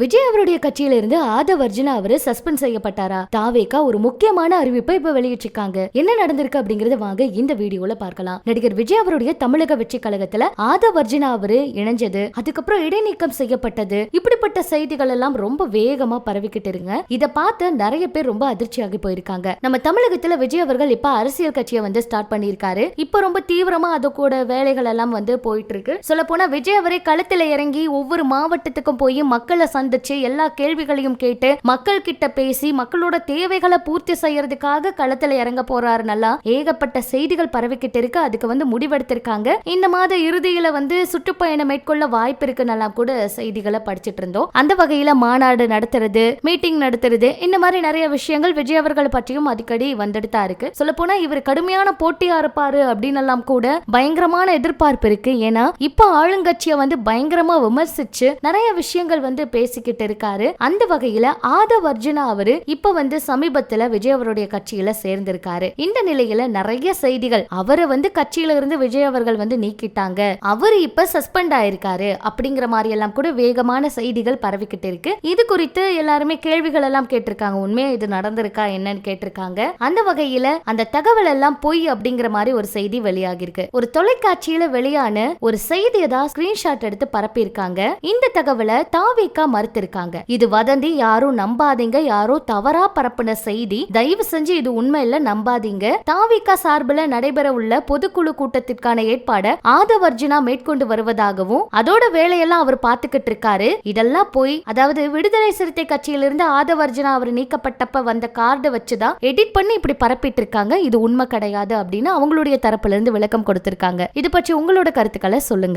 விஜய் அவருடைய கட்சியில இருந்து ஆதவ் அர்ஜுனா அவரு சஸ்பெண்ட் செய்யப்பட்டாரா? தாவேகா ஒரு முக்கியமான அறிவிப்பை இப்ப வெளியிட்டிருக்காங்க. என்ன நடந்திருக்கு அப்படிங்கறத வாங்க இந்த வீடியோல பார்க்கலாம். நடிகர் விஜய் அவருடைய தமிழக வெற்றி கழகத்துல ஆதவ் அர்ஜுனா அவரு இணைஞ்சது அதுக்கப்புறம் இடைநீக்கம் செய்யப்பட்டது. இப்படிப்பட்ட செய்திகள் எல்லாம் ரொம்ப வேகமா பரவிக்கிட்டு இருங்க. இதை பார்த்து நிறைய பேர் ரொம்ப அதிர்ச்சியாகி போயிருக்காங்க. நம்ம தமிழகத்துல விஜய் அவர்கள் இப்ப அரசியல் கட்சியை வந்து ஸ்டார்ட் பண்ணியிருக்காரு. இப்ப ரொம்ப தீவிரமா அது கூட வேலைகள் எல்லாம் வந்து போயிட்டு இருக்கு. சொல்ல போனா விஜய் அவரே களத்துல இறங்கி ஒவ்வொரு மாவட்டத்துக்கும் போய் மக்களை வந்துச்சு எல்லா கேள்விகளையும் கேட்டு மக்கள் கிட்ட பேசி மக்களோட தேவைகளை பூர்த்தி செய்யறதுக்காக களத்துல இறங்க போறாரு நல்லா. ஏகப்பட்ட செய்திகள் பரவிக்கிட்டு இருக்கு. அதுக்கு வந்து முடிவெடுத்திருக்காங்க. இந்த மாத இறுதியில வந்து சுற்றுப்பயணம் மேற்கொள்ள வாய்ப்பு இருக்குன்னெல்லாம் கூட செய்திகளை படிச்சிட்டு இருந்தோம். அந்த வகையில மாநாடு நடத்துறது மீட்டிங் நடத்துறது இந்த மாதிரி நிறைய விஷயங்கள் விஜய் அவர்கள் பற்றியும் அடிக்கடி வந்துட்டு தான் இருக்கு. சொல்ல போனா இவர் கடுமையான போட்டியா இருப்பாரு அப்படின்னு எல்லாம் கூட பயங்கரமான எதிர்பார்ப்பு இருக்கு. ஏன்னா இப்ப ஆளுங்கட்சியை வந்து பயங்கரமா விமர்சிச்சு நிறைய விஷயங்கள் வந்து பேசி பேசிக்கிட்டு இருக்காரு. அந்த வகையில ஆதவ் அர்ஜுனா அவரு இப்ப வந்து சமீபத்துல விஜய் அவருடைய கட்சியில சேர்ந்திருக்காரு. இந்த நிலையில நிறைய செய்திகள் அவரை வந்து கட்சியில இருந்து விஜய் அவர்கள் வந்து நீக்கிட்டாங்க. அவரு இப்ப சஸ்பெண்ட் ஆயிருக்காரு அப்படிங்கிற மாதிரி எல்லாம் கூட வேகமான செய்திகள் பரவிக்கிட்டு இருக்கு. இது குறித்து எல்லாருமே கேள்விகள் எல்லாம் கேட்டிருக்காங்க. உண்மையா இது நடந்திருக்கா? என்னன்னு கேட்டிருக்காங்க. அந்த வகையில அந்த தகவல் எல்லாம் பொய் அப்படிங்கிற மாதிரி ஒரு செய்தி வெளியாகிருக்கு ஒரு தொலைக்காட்சியில வெளியான ஒரு செய்தியை தான் ஸ்கிரீன்ஷாட் எடுத்து பரப்பியிருக்காங்க. இந்த தகவலை தாவேக்கா மறுத்திருக்காங்க. இது வதந்தி யாரும் நம்பாதீங்க யாரோ தவறா பரப்புன செய்தி. தயவு செஞ்சு இது உண்மை இல்ல நம்பாதீங்க. தாவிகா சார்பில் நடைபெற உள்ள பொதுக்குழு கூட்டத்திற்கான ஏற்பாடை ஆதவர்ஜுனா மேற்கொண்டு வருவதாகவும் அதோட வேலையெல்லாம் அவர் பார்த்துக்கிட்டு இருக்காரு. இதெல்லாம் போய் அதாவது விடுதலை சிறுத்தை கட்சியிலிருந்து ஆதவர்ஜுனா அவர் நீக்கப்பட்டப்ப வந்த கார்டை வச்சுதான் எடிட் பண்ணி இப்படி பரப்பிட்டு இருக்காங்க. இது உண்மை கிடையாது அப்படின்னு அவங்களுடைய தரப்புல இருந்து விளக்கம் கொடுத்திருக்காங்க. இது பற்றி உங்களோட கருத்துக்களை சொல்லுங்க.